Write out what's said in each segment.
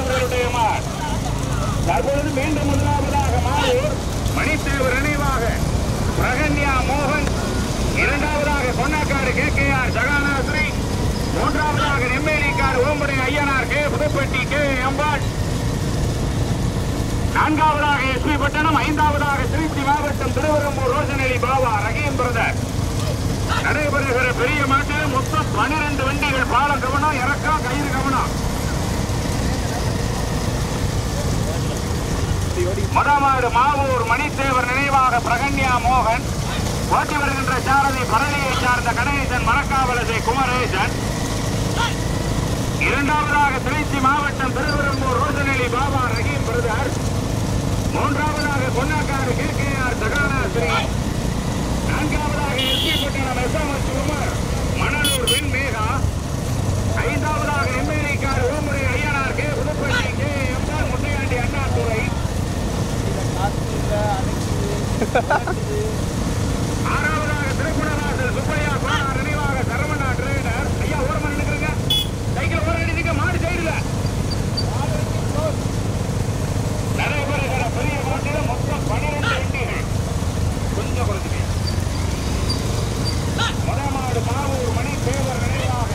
ஆழ்வின் மார் தற்பொழுது மீண்டும் முதலாவதாக மாறூர் மணித்தேவர் நினைவாக பிரகன்யா மோகன் இரண்டாவதாக Konnakkadu K K R Jahanasri மூன்றாவதாக நெம்மேலிக்காடு ஓம்படை ஐயனார் கே புதுப்பட்டி கே எம்பாள். நான்காவதாக எஸ்பி பட்டணம் ஐந்தாவதாக திருச்சி மாவட்டம் திருவரம்பூர் ரோஷனலி பாபா ரஹீம் பிரதர். நடைபெறுகிற பெரிய மாட்டில் மொத்தம் பனிரெண்டு வண்டிகள் பாலம் கவனம் இறக்கம் கயிறு கவனம். மொடமாடு மாவூர் மணித்தேவர் நினைவாக பிரகன்யா மோகன். ஓட்டி வருகின்ற சாரதி பரணியை சார்ந்த கணேசன் மரக்காவலசை குமரேசன். இரண்டாவதாக திருச்சி மாவட்டம் திருவரம்பூர் ரோசநெலி பாபா ரஹீம் பிரதர். மூன்றாவதாக Konnakkadu K K R Jaganasri நான்காவதாக எஸ்பி பட்டணம் எஸ்எம்எஸ் உமர் மணலூர் வெண் மேகா ஐந்தாவதாக Nemmelikkadu Omurai Ayyanar K Pudupalli K MR Muttaiyandi Annadurai ஆறாவதாக திருக்குணவாசல் சுப்பையா கோனார் நினைவாக சரவணா ட்ரேடர் ஐயா ஓரமா நின்னுக்கிறங்க சைக்கிள் ஓர அடிச்சுக்க மாடு சைடுல நடைபெறுகிற பெரிய போட்டியில் மொத்தம் பன்னிரண்டு வண்டிகள் கொஞ்சம் குறைஞ்சுங்க மொடமாடு மாவூர் மணி தேவர் நினைவாக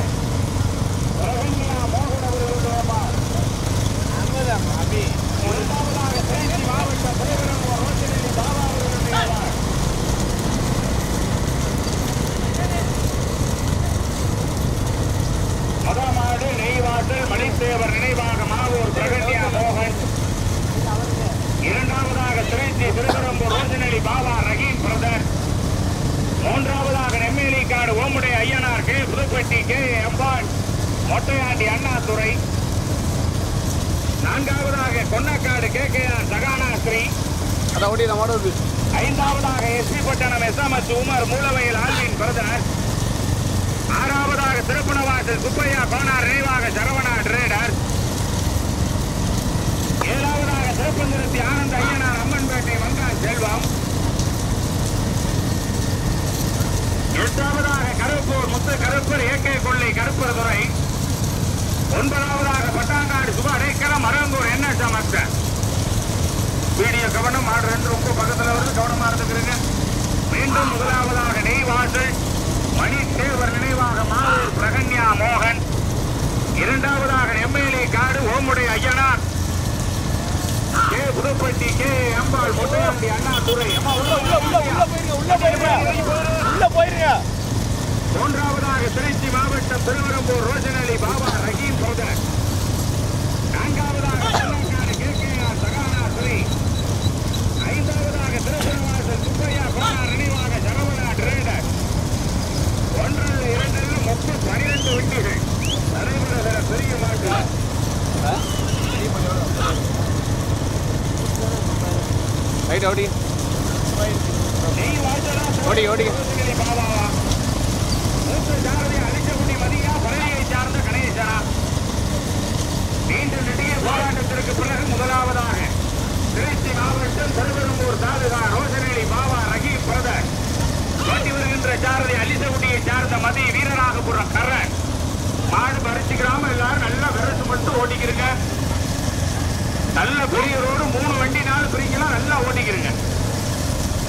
ரவீந்திரா மோகன் அவர்களுடைய மார். இரண்டாவதாக திருச்சி மாவட்டம் திருவரம்பூர் ரோஷனி பாபா அவர்களுடைய மார். மொடமாடு நெய்வாசல் மணித்தேவர் நினைவாக மாவூர் பிரகன்யா மோகன் இரண்டாவதாக திருச்சி திருவரம்பூர் ரோஷனலி பாபா ரஹீம் பிரதர் மூன்றாவதாக நெம்மேலிக்காடு ஓமுடை ஐயனார் கே புதுப்பட்டி கே. எம்பாள் மொட்டையாண்டி அண்ணாதுரை. நான்காவதாக Konnakkadu K. K. R. Sahanasri. அதான் ஓடி நம்ம ஓட ஐந்தாவதாக எஸ்பி பட்டணம் எஸ்எம்எஸ் உமர் மூலவையில் ஆல்வின் பிரதர் ஆறாவதாக திருப்பணவாசல் சுப்பையா கோனார் நினைவாக சரவணா ட்ரேடர் ஏழாவதாக திருப்பந்திருத்தி ஆனந்த ஐயனார் அம்மன்பேட்டை வங்கா செல்வம். எட்டாவதாக கருப்பூர் முத்து கருப்பர் ஏகே கொள்ளை கருப்பர் துறை ஒன்பதாவதாக பட்டாங்காடு சுப அடைக்கலம் அரங்கூர் என்ன சமஸ்த வீடியோ கவனம் மாடு ரெண்டு ரொம்ப பக்கத்தில் வருது கவனமா இருந்துக்கிறீங்க மீண்டும் முதலாவதாக நெய்வாசல் மணி தேவர் நினைவாக மாவூர் பிரகன்யா மோகன் இரண்டாவதாக எம்எல்ஏ காடு ஓமுடைய Ayyanar K Pudupatti K Ambal Muthaiyandi Annadurai அம்மா உள்ள உள்ள உள்ள உள்ள போயிருங்க உள்ள போயிருங்க உள்ள போயிருங்க. மூன்றாவதாக திருச்சி மாவட்டம் திருவரம்பூர் ரோஷனலி பாபா ரஹீம் பிரதர். நான்காவதாக Telangana K K R Sahana Sri ஐந்தாவதாக திருப்பரவாசல் சுப்பையா கோனார் நினைவாக சரவணா ட்ரேடர் ஒன்று இரண்டு மொத்தம் பனிரெண்டு வண்டிகள் நடைபெறுகிற பெரிய மாட்டு. ரைட் ஓடி ஓடி. ரோஷனலி பாபாவா மூத்த சாரதி அழிச்சகுடி மதியா பழனியை சார்ந்த கணேசனா நீண்ட நெடிய போராட்டத்திற்கு பிறகு முதலாவதாக திருச்சி மாவட்டம் திருவெரும்பூர் தாலுகா ரோஷனேரி பாபா ரஹீம் பிரதர் ஓட்டி வருகின்ற சாரதி அலிசகுடியை சார்ந்த மதி வீரராகபுரம் கரண் மாடு பறிச்சுக்கிறாம எல்லாரும் நல்லா விரசு மட்டும் ஓட்டிக்கிறீங்க நல்ல பெரிய ரோடு மூணு வண்டி நாலு பிரிக்கலாம் நல்லா ஓட்டிக்கிறீங்க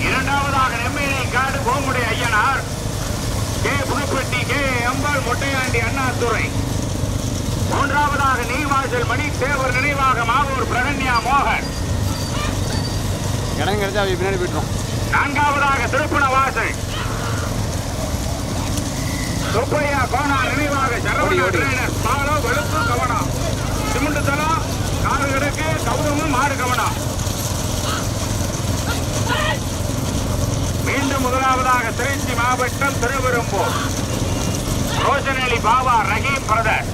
இரண்டாவதாக நெம்மேலி காடு Komudai Ayyanar. K Pudupatti K Ambal Mottaiyandi Annadurai. மூன்றாவதாக நெய்வாசல் மணி தேவர் நினைவாக மாவூர் பிரகன்யா மோகன். இடம் கிடைச்சா பின்னாடி போயிட்டுரும் நான்காவதாக திருப்பண வாசல் சுப்பையா கோனா நினைவாக சரவண. ட்ரெயினர் பாலோ வெளுப்பு கவனம் சிமெண்ட் தளம் காடு கிடக்கு கவுரமும் மாடு கவனம் மீண்டும் முதலாவதாக திருச்சி மாவட்டம் திருவெரும்பூர் ரோஷனலி பாபா ரஹீம் பிரதர்.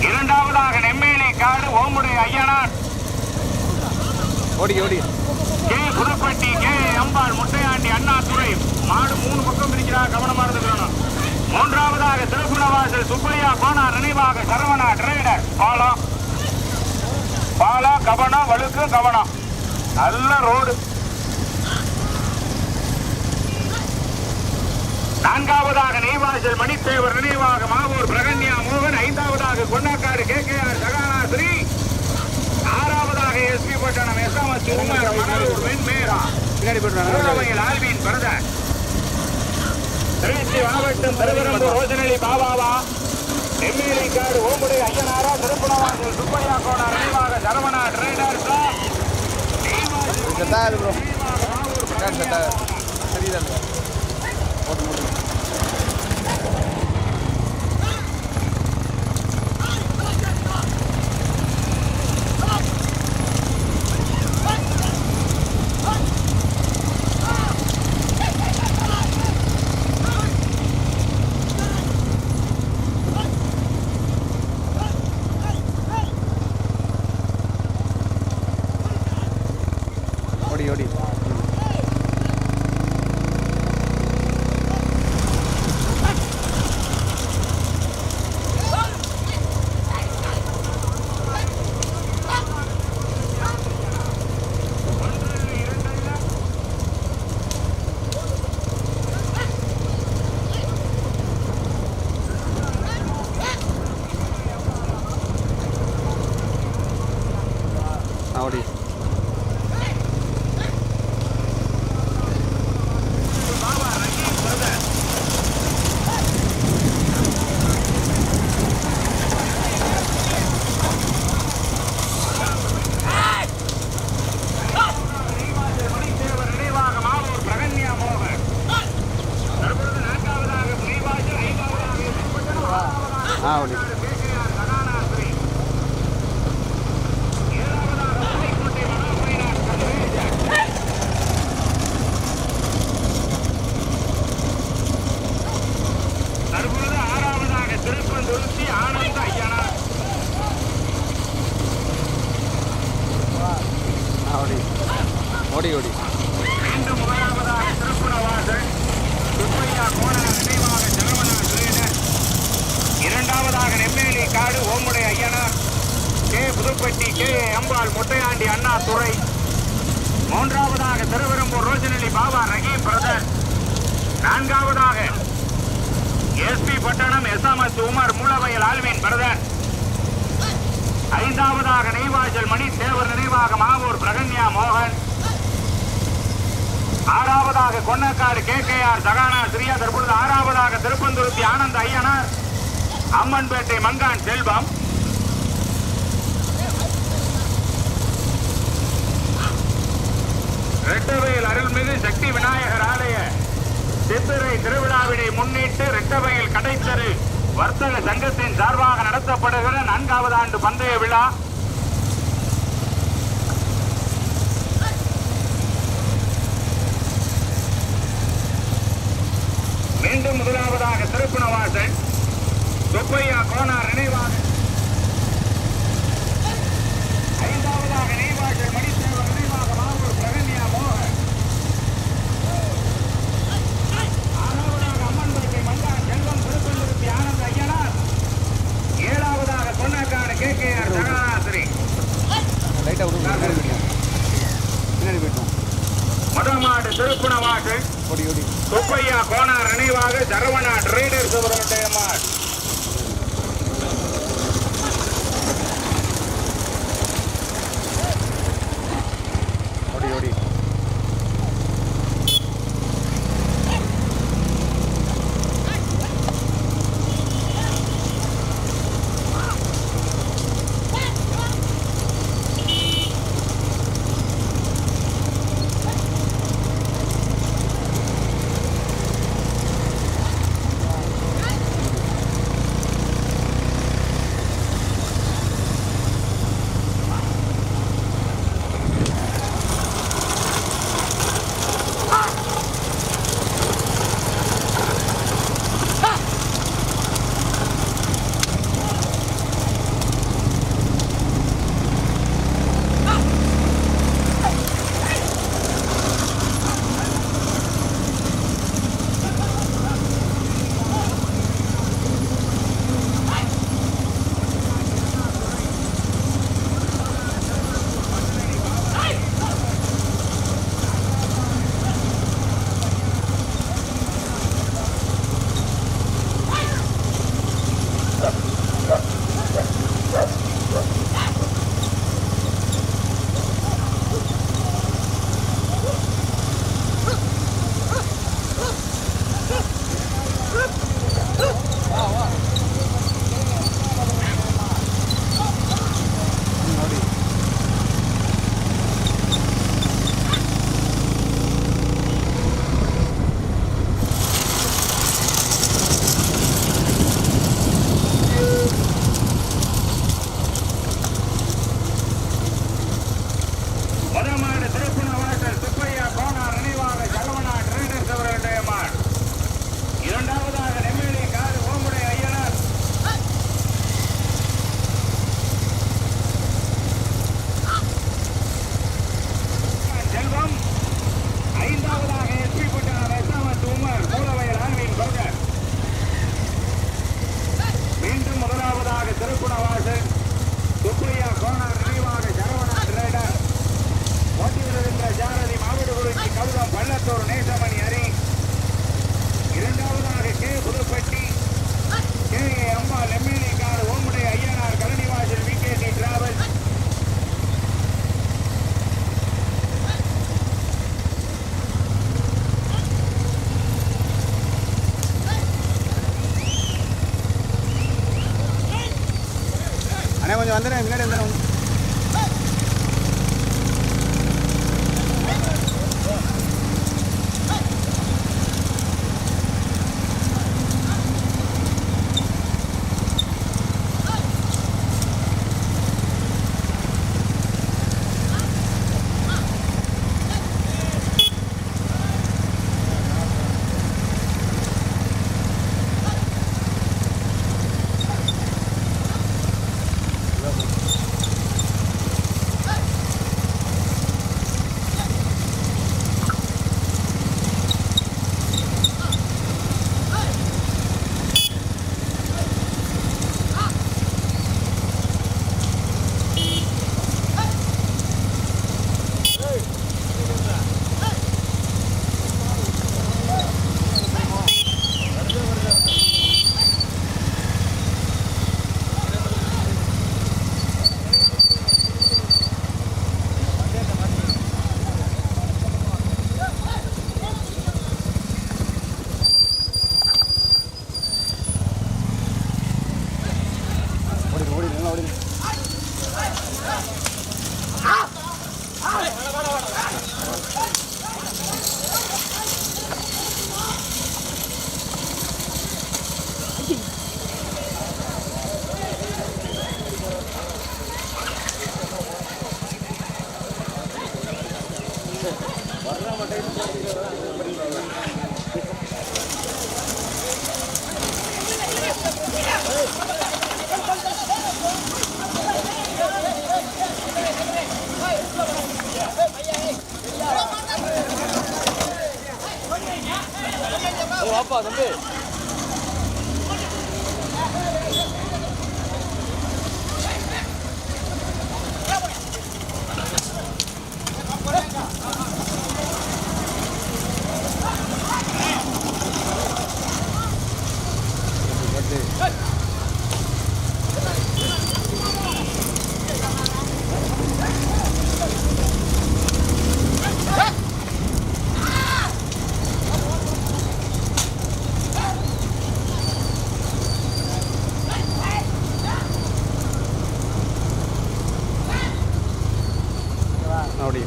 இரண்டாவதாக நெம்மேலி காடு ஓமுடை ஐயனார். ஓடி ஓடி. கே. புதுப்பட்டி கே. அம்பாள் முட்டையாண்டி அண்ணாதுரை. மாடு மூணு பக்கம் இருக்கிறா கவனமா இருந்துக்கணும். மூன்றாவதாக திருப்புணவா நெய்வாசல் சுப்பையா கோனார் நினைவாக சரவணா டிரைடர் பாலம் பாலம் கவனம் வழுக்கு கவனம். நல்ல ரோடு. நான்காவதாக நெய்வாசல் மணித்தேவர் நினைவாக மாவூர் பிரகன்யா மோகன் ஐந்தாவதாக Konnakkadu K K R Sahanasri ஆறாவதாக எஸ்பி பட்டணம் எஸ்எம்எஸ் உமர் மணலூர் வெண்மேரா. பின்னாடி ஆல்வின் பிரதர். திருச்சி மாவட்டம் திருவரம்பூர் ரோஜனலி பாபாவா. நெம்மேலி காடு ஓம்புடை ஐயனாரா திருப்பணவாசல் சுப்பையா கோணா நினைவாக சரவணா டிரைடர் செட் ஆகுது ப்ரோ செட் ஆகுது சரிதான் போட்டு போட்டு ஓடி ஓடி ஆ ஓடி மணித்தேவர் நினைவாக மாவூர் பிரகன்யா மோகன் தற்பொழுது நான்காவதாக நெய்வாசல் ஐந்தாவதாக எஸ்பி பட்டணம் ஆ ஓடி கேகேஆர் சகானாஸ்ரீ ஏழாவதாக புலிக்கோட்டை மனோமைனார் கதிரேசன் தற்பொழுது ஆறாவதாக திருப்பந்துருத்தி ஆனந்த ஐயனார் ஆ ஓடி ஓடி ஓடி மீண்டும் முதலாவதாக திருப்புணவாசல் சுப்பையா கோண நினைவாக சரவணா சுரேனர் இரண்டாவதாக நெம்மேலி காடு ஓமுடை Ayyanar K Pudupatti K Ambal Muttaiyandi Annadurai மூன்றாவதாக திருவெரும்பூர் ரோஜனலி பாபா ரஹீம் பிரதர் நான்காவதாக SP Pattanam SMS Umar Moolavayal Alvin brother. ஐந்தாவதாக நெய்வாஜல் மணி தேவர் நினைவாக மாவூர் பிரகன்யா மோகன். ஆறாவதாக Konnakkadu K K R Sahana ஸ்ரீயா தற்பொழுது ஆறாவதாக திருப்பந்துருத்தி ஆனந்த ஐயனார் அம்மன்பேட்டை மங்கான் செல்வம். ரெட்டவேல் அருள்மிகு சக்தி விநாயகர் ஆலய சித்திரை திருவிழாவினை முன்னிட்டு ரெட்டவையில் கடைத்தரு வர்த்தக சங்கத்தின் சார்பாக நடத்தப்படுகிற நான்காவது ஆண்டு பந்தய விழா. மீண்டும் முதலாவதாக திருப்புணவாசல் சுப்பையா கோனார் நினைவாக. ചന്ദ്രൻ എങ്ങനെ ನೋಡಿ.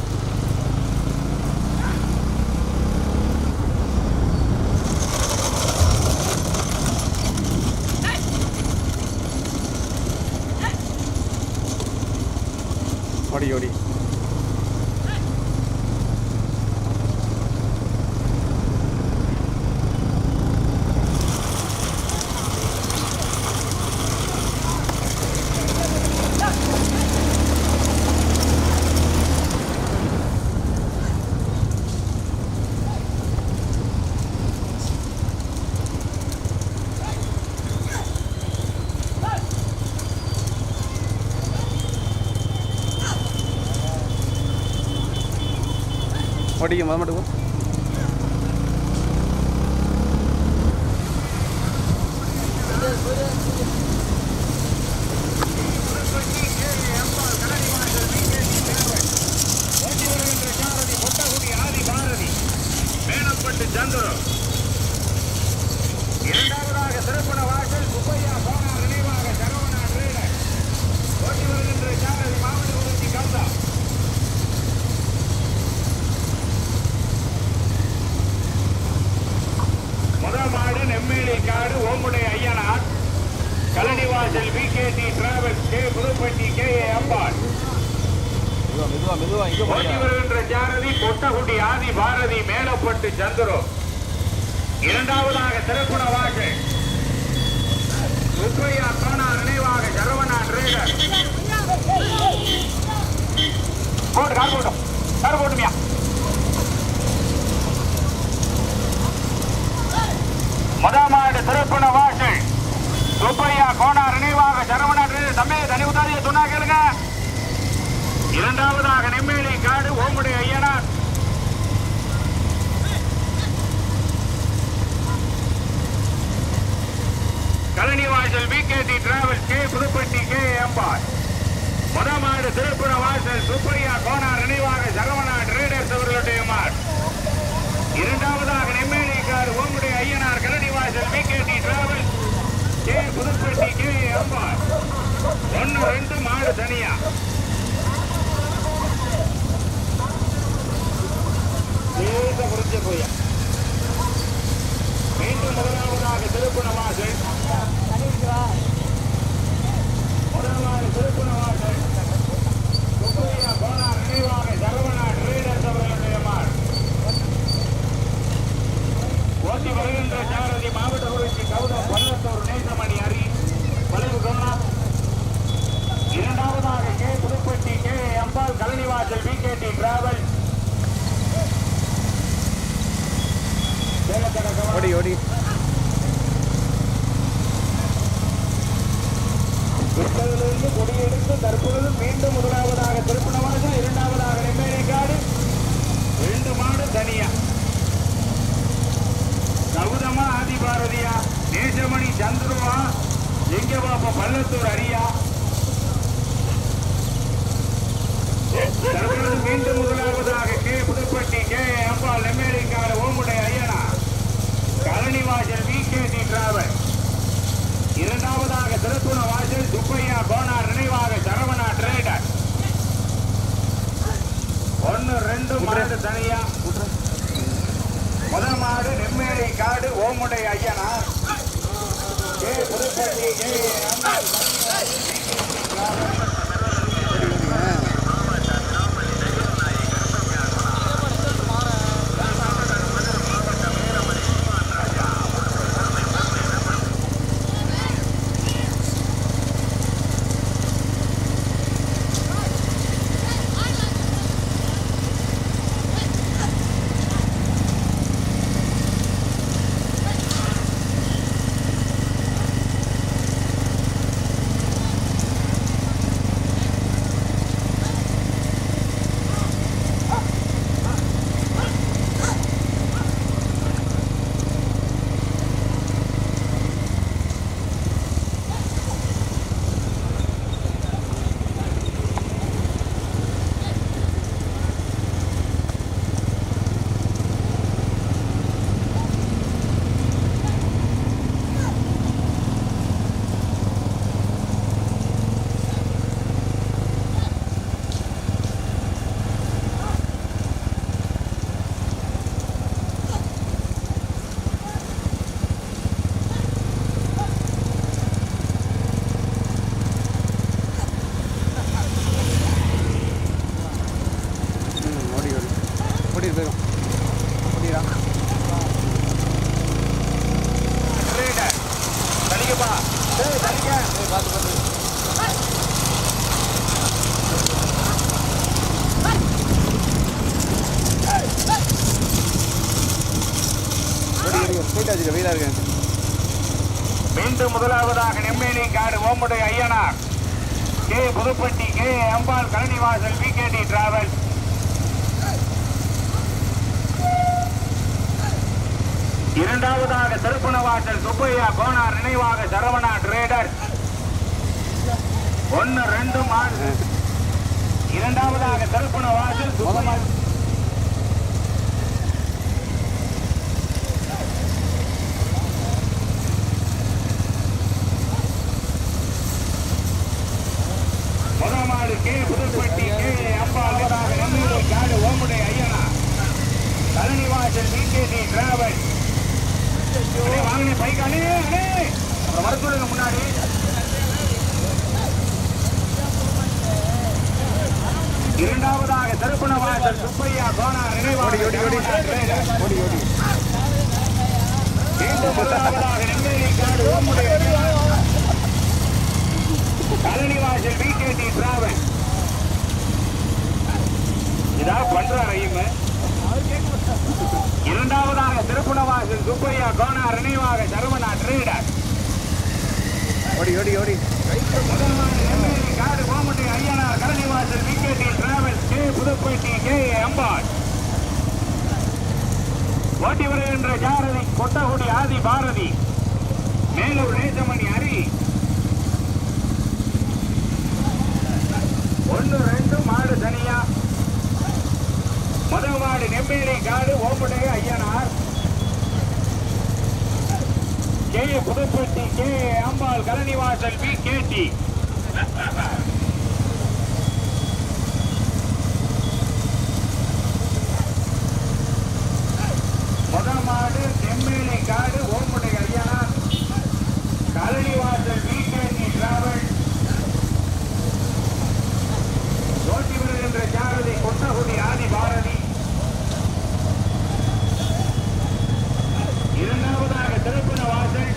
அடிக்க மொதல் மட்டும் சந்துரு இரண்டாவதாக திருப்பண வாசல் குப்பையா ஓடி வருகின்ற ஜானதி பொட்டகுடி ஆதி பாரதி மேலப்பட்டு சந்திரோ. இரண்டாவதாக சிறப்புணவாக தனியா லேச குறிச்ச போய் மீண்டும் முதலாவதாக திருப்பணவாசல் முதலாவது திருப்பணவாசல் சுப்பையா கோனார் நினைவாக சரவணா ட்ரேடர்ஸ் அவர்களுடைய மாடு ஓட்டி வருகின்ற சாரதி மாவட்ட ஊராட்சி கவுதம் பள்ளத்தூர் நேசமணி அரி வளைவு சொன்னா இரண்டாவதாக K Pudupatti K Ambal Kalanivasal V K T travel ஓடி ஓடி. கொடியெடுத்து தற்பொழுது மீண்டும் முதலாவதாக திருப்பணவாசல் இரண்டாவதாக நெம்மேரிக்காடு ரெண்டு மாடு தனியா. கௌதமா ஆதிபாரதியா நேசமணி சந்துருவா எங்க பாப்பா பள்ளத்தூர் அரியா. தற்பொழுது மீண்டும் முதலாவதாக K. Pudupatti K. Ambal Nemmerikkadu Kalanivasal V K T travel இரண்டாவதாக திருப்புண வாசல் சுப்பையா கோனார் நினைவாக சரவணா ட்ரேடர் ஒன்னு ரெண்டு மாடு தனியா. முதல் மாடு நெம்மேலி காடு ஓமுடை ஐயனா. கே புதுப்பட்டி கே இரண்டாவதாக திருப்பணவாசல் சுப்பையா கோனார் நினைவாக சரவணா ட்ரேடர் ஒன்னு ரெண்டு மாடு இரண்டாவதாக திருப்பணவாசல் சுப்பையா. முதல் கே புதுப்பட்டி கே அம்பாள் காடு ஓமுடை ஐயனார். Kalanivasal V travel. வாங்கண்ணே பைக் அண்ணே அண்ணே அப்புறம் வர சொல்லுங்க முன்னாடி இரண்டாவதாக திருப்பணவாசல் சுப்பையா கோனார் நினைவாக ஓடி, ஓடி, ஓடி. ஓடி ஓடி மீண்டும் முதலாவதாக நெம்மேலி காடு Omudaiya Kalanivasal V K T travel இதா பண்ற ரயிம் இரண்டாவதாக திருப்பணவாசல் சுப்பையா கோனார் நினைவாக சரவணா ட்ரேடர் ஓடி ஓடி ஓடி. காடு Komatti Ayyanar Kalanivasal VKT travels K. Pudupatti K. Ambal. ஓட்டி வருகின்ற ஜாரதி கொட்டகுடி ஆதி பாரதி. மேலூர் நேசமணி அரி. ஒன்று ரெண்டு மாடு தனியா. முதல் மாடு காடு ஓப்படைய Ayyanar. K Pudupatti K Ambal Kalanivasal B கேட்டி காடு ஓம்புடை ஐயனா கழனிவாசல் வீக்கேசி டிராவல் ஓட்டி வருகின்ற ஜாரதி கொட்டகுடி ஆதி பாரதி இரண்டாவதாக திருப்பண வாசல்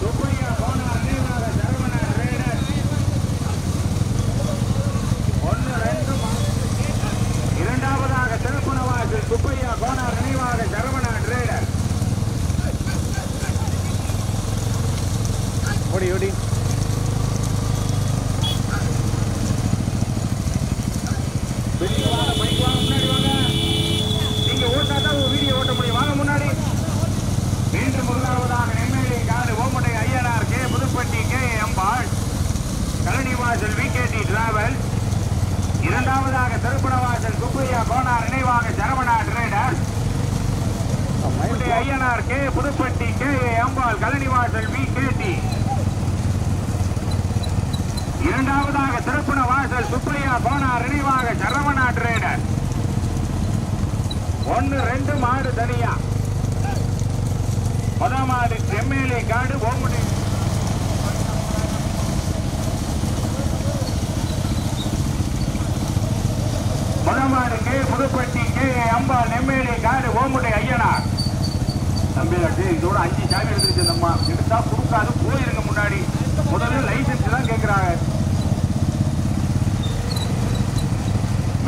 சுப்பையா போனார் நினைவாக சரவணன் ரேடர் ஒன்று ரெண்டு மூ- இரண்டாவதாக திருப்பண வாசல் சுப்பையா போனார் நினைவாக சரவணன் ரேடர் ஓடி ஓடி வெளியே வாங்க பைக் வாங்க முன்னாடி வாங்க நீங்க ஓட்டா தான் ஒரு வீடியோ ஓட்ட முடியும் வாங்க முன்னாடி மீண்டும் முதலாவதாக நெம்மேலி காடு Omadai Ayyanar K Pudupatti K Embal Kazhanivasal VKT travel இரண்டாவதாக திருப்பணவாசல் குப்பையா கோனார் நினைவாக Saravana trader Ayyanar K. Pudupatti K. Embal Kazhanivasal VKT இரண்டாவதாக திருப்பண வாசல் சுப்பையா கோனார் நினைவாக சரவணா ட்ரேடர் ஒன்னு ரெண்டு மாடு தனியா. முதல் மாடு எம்எல்ஏ காடு ஓமுடி முதல் K Pudupatti K Ambal MLA காடு ஓமுடி ஐயனார். தம்பி இதோட அஞ்சு சாமி எடுத்துருச்சு அம்மா எடுத்தா கொடுக்காது போயிருங்க முன்னாடி. முதல்ல லைசன்ஸ் தான் கேட்கிறாங்க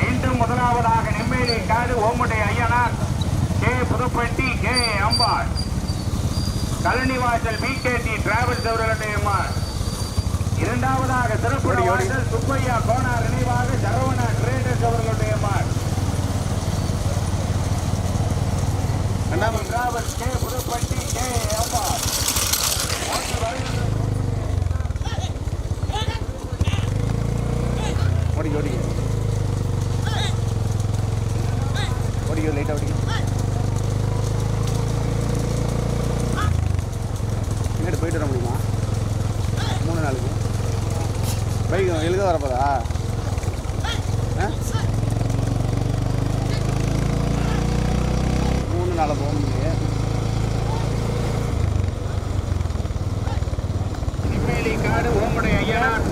மீண்டும் முதலாவதாக நெம்மேலி காடு Omudai Ayyanar. K Pudupatti K Ambal. Kazhanivasal PKT travels அவர்களுடைய அம்மா இரண்டாவதாக சிறப்பு சுப்பையா கோனார் நினைவாக சரவணா ட்ரேடர்ஸ் அவர்களுடைய அம்மாள் ரெண்டாவது டிராவல்ஸ் கே புதுப்பட்டி கே ஓடி ஓடி. ஓடிக்கோ லைட்டாக ஓடிக்கோ பின்னாடி போயிட்டு வர முடியுமா? மூணு நாளுக்கு. பைக் எழுத வரப்போதா? ஆ? மூணு நாளை போக முடியும் நெம்மேலி காடு ஓமுடை ஐயனார்.